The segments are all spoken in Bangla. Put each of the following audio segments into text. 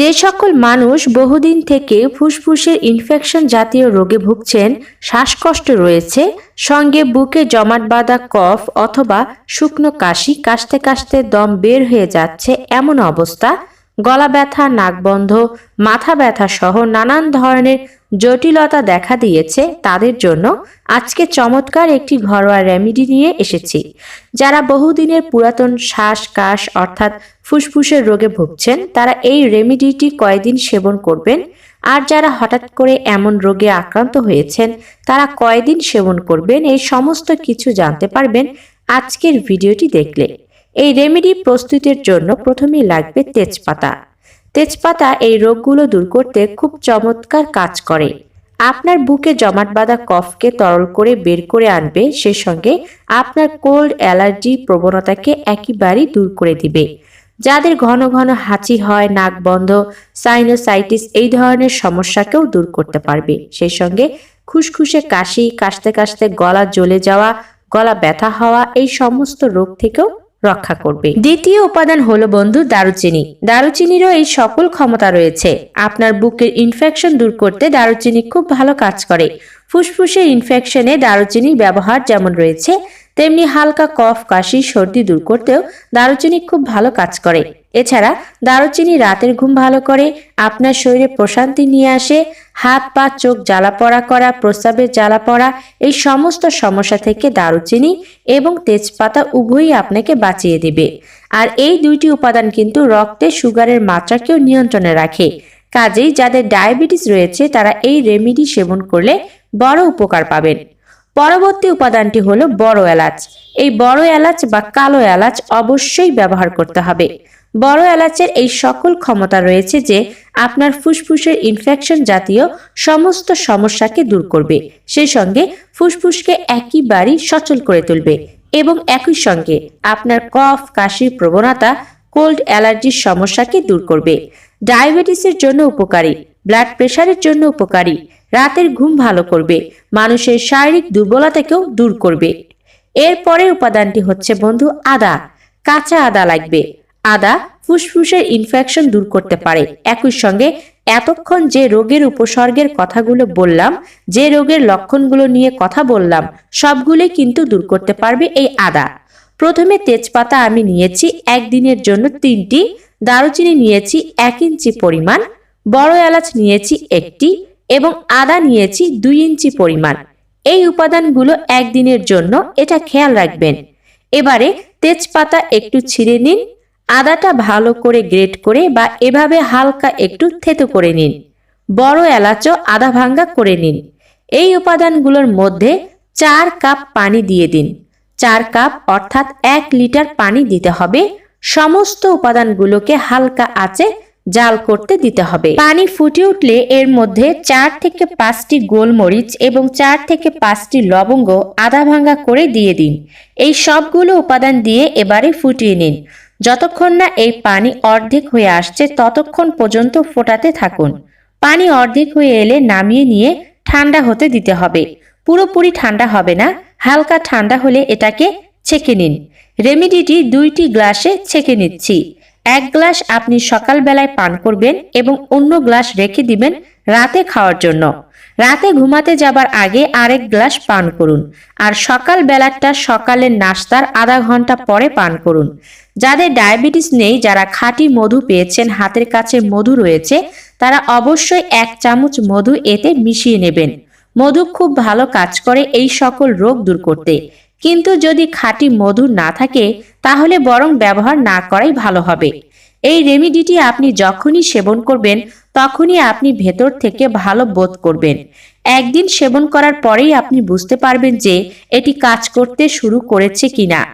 যে সকল মানুষ বহুদিন থেকে ফুসফুসের ইনফেকশন জাতীয় রোগে ভুগছেন, শ্বাসকষ্ট রয়েছে, সঙ্গে বুকে জমাট বাঁধা কফ অথবা শুকনো কাশি, কাশতে কাশতে দম বের হয়ে যাচ্ছে এমন অবস্থা। গলা ব্যথা, নাক বন্ধ, মাথা ব্যথা সহ নানান ধরনের জটিলতা দেখা দিয়েছে তাদের জন্য। আজকে চমৎকার একটি ঘরোয়া রেমেডি নিয়ে এসেছি। যারা বহুদিনের পুরাতন শ্বাস, কাশ অর্থাৎ ফুসফুসের রোগে ভুগছেন, তারা এই রেমেডিটি কয়দিন সেবন করবেন? আর যারা হঠাৎ করে এমন রোগে আক্রান্ত হয়েছেন, তারা কয়দিন সেবন করবেন? এই সমস্ত কিছু জানতে পারবেন আজকের ভিডিওটি দেখলে। এই রেমেডি প্রস্তুতের জন্য প্রথমেই লাগবে তেজপাতা। তেজপাতা এই রোগগুলো দূর করতে খুব চমৎকার কাজ করে। আপনার বুকে জমাট বাঁধা কফকে তরল করে বের করে আনবে, সে সঙ্গে আপনার কোল্ড অ্যালার্জি প্রবণতাকে একেবারেই দূর করে দিবে। যাদের ঘন ঘন হাঁচি হয়, নাক বন্ধ সাইনোসাইটিস এই ধরনের সমস্যাকেও দূর করতে পারবে। সেই সঙ্গে খুসখুসে কাশি, কাশতে কাশতে গলা জ্বলে যাওয়া, গলা ব্যথা হওয়া এই সমস্ত রোগ থেকেও রক্ষা করবে। দ্বিতীয় উপাদান হলো বন্ধু দারুচিনি। দারুচিনিরও এই সকল ক্ষমতা রয়েছে। আপনার বুকের ইনফেকশন দূর করতে দারুচিনি খুব ভালো কাজ করে। ফুসফুসের ইনফেকশনে দারুচিনির ব্যবহার যেমন রয়েছে তেমনি হালকা কফ, কাশি, সর্দি দূর করতেও দারুচিনি খুব ভালো কাজ করে। এছাড়া দারুচিনি রাতের ঘুম ভালো করে, আপনার শরীরে প্রশান্তি নিয়ে আসে, হাত, পা, চোখ জ্বালা পড়া করা, প্রস্রাবের জ্বালা পড়া, এই সমস্ত সমস্যা থেকে দারুচিনি এবং তেজপাতা উভয়ই আপনাকে বাঁচিয়ে দিবে। আর এই দুইটি উপাদান কিন্তু রক্তে সুগারের মাত্রাকেও নিয়ন্ত্রণে রাখে। কাজেই যাদের ডায়াবেটিস রয়েছে, তারা এই রেমিডি সেবন করলে বড় উপকার পাবেন। পরবর্তী উপাদানটি হলো বড় এলাচ। এই বড় এলাচ বা কালো এলাচ অবশ্যই ব্যবহার করতে হবে। বড় এলাচের এই সকল ক্ষমতা রয়েছে যে, আপনার ফুসফুসের ইনফেকশন জাতীয় সমস্ত সমস্যাকে দূর করবে। সেই সঙ্গে ফুসফুসকে একইবারই সচল করে তুলবে এবং একই সঙ্গে আপনার কফ, কাশির প্রবণতা, কোল্ড অ্যালার্জির সমস্যাকে দূর করবে। ডায়াবেটিসের জন্য উপকারী, ব্লাড প্রেশারের জন্য উপকারী রাতের ঘুম ভালো করবে, মানুষের শারীরিক দুর্বলতাকেও দূর করবে। এর পরের উপাদানটি হচ্ছে বন্ধু আদা, কাঁচা আদা লাগবে। আদা ফুসফুসের ইনফেকশন দূর করতে পারে। একই সঙ্গে এতক্ষণ যে রোগের উপসর্গের কথাগুলো বললাম, যে রোগের লক্ষণগুলো নিয়ে কথা বললাম সবগুলি কিন্তু দূর করতে পারবে এই আদা। প্রথমে তেজপাতা আমি নিয়েছি, একদিনের জন্য তিনটি। দারুচিনি নিয়েছি, এক ইঞ্চি পরিমাণ। বড় এলাচ নিয়েছি, একটি। এবং আদা নিয়েছি দুই ইঞ্চি পরিমাণ। এই উপাদানগুলো একদিনের জন্য এটা খেয়াল রাখবেন। এবারে তেজপাতা একটু ছিঁড়ে নিন। আদাটা ভালো করে গ্রেট করে বা এভাবে হালকা একটু থেতো করে নিন। বড় এলাচও আদা ভাঙ্গা করে নিন। এই উপাদানগুলোর মধ্যে চার কাপ পানি দিয়ে দিন। চার কাপ অর্থাৎ এক লিটার পানি দিতে হবে। সমস্ত উপাদানগুলোকে হালকা আঁচে জাল করতে দিতে হবে। পানি ফুটে উঠলে এর মধ্যে চার থেকে পাঁচটি গোলমরিচ এবং চার থেকে পাঁচটি লবঙ্গ আদা ভাঙ্গা করে দিয়ে দিন। এই সবগুলো উপাদান দিয়ে এবারে ফুটিয়ে নিন। যতক্ষণ না এই পানি অর্ধেক হয়ে আসছে, ততক্ষণ পর্যন্ত ফোটাতে থাকুন। পানি অর্ধেক হয়ে এলে নামিয়ে নিয়ে ঠান্ডা হতে দিতে হবে। পুরোপুরি ঠান্ডা হবে না, হালকা ঠান্ডা হলে এটাকে ছেঁকে নিন। রেমিডিটি দুইটি গ্লাসে ছেঁকে নিচ্ছি। এক গ্লাস আপনি সকালবেলায় পান করবেন এবং অন্য গ্লাস রেখে দিবেন রাতে খাওয়ার জন্য। রাতে ঘুমাতে যাবার আগে আরেক গ্লাস পান করুন আর সকাল বেলাটা সকালের নাস্তার আধা ঘণ্টা পরে পান করুন। যাদের ডায়াবেটিস নেই, যারা খাঁটি মধু পেয়েছেন, হাতের কাছে মধু রয়েছে, তারা অবশ্যই এক চামচ মধু এতে মিশিয়ে নেবেন। মধু খুব ভালো কাজ করে এই সকল রোগ দূর করতে। কিন্তু যদি খাঁটি মধু না থাকে, তাহলে বরং ব্যবহার না করাই ভালো হবে। এই রেমিডিটি আপনি যখনই সেবন করবেন, তখনই আপনি ভেতর থেকে ভালো বোধ করবেন। একদিন সেবন করার পরেই আপনি বুঝতে পারবেন যে এটি কাজ করতে শুরু করেছে কিনা।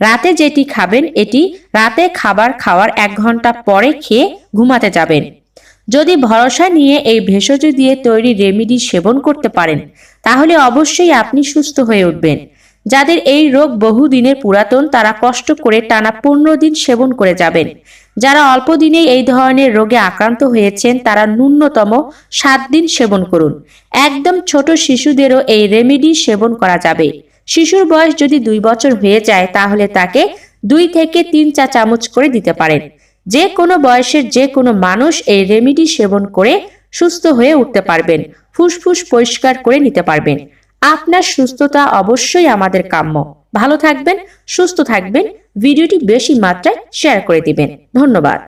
রাতে যেটি খাবেন, এটি রাতে খাবার খাওয়ার এক ঘণ্টা পরে খেয়ে ঘুমাতে যাবেন। যদি ভরসা নিয়ে এই ভেষজ দিয়ে তৈরি রেমিডি সেবন করতে পারেন, তাহলে অবশ্যই আপনি সুস্থ হয়ে উঠবেন। যাদের এই রোগ বহুদিনের পুরাতন, তারা কষ্ট করে টানা পনেরো দিন সেবন করে যাবেন। যারা অল্প দিনেই এই ধরনের রোগে আক্রান্ত হয়েছেন, তারা ন্যূনতম সাত দিন সেবন করুন। একদম ছোট শিশুদেরও এই রেমেডি সেবন করা যাবে। শিশুর বয়স যদি দুই বছর হয়ে যায়, তাহলে তাকে দুই থেকে তিন চা চামচ করে দিতে পারেন। যে কোনো বয়সের যে কোনো মানুষ এই রেমিডি সেবন করে সুস্থ হয়ে উঠতে পারবেন, ফুসফুস পরিষ্কার করে নিতে পারবেন। আপনার সুস্থতা অবশ্যই আমাদের কাম্য। ভালো থাকবেন, সুস্থ থাকবেন, ভিডিওটি বেশি মাত্রায় শেয়ার করে দিবেন। ধন্যবাদ।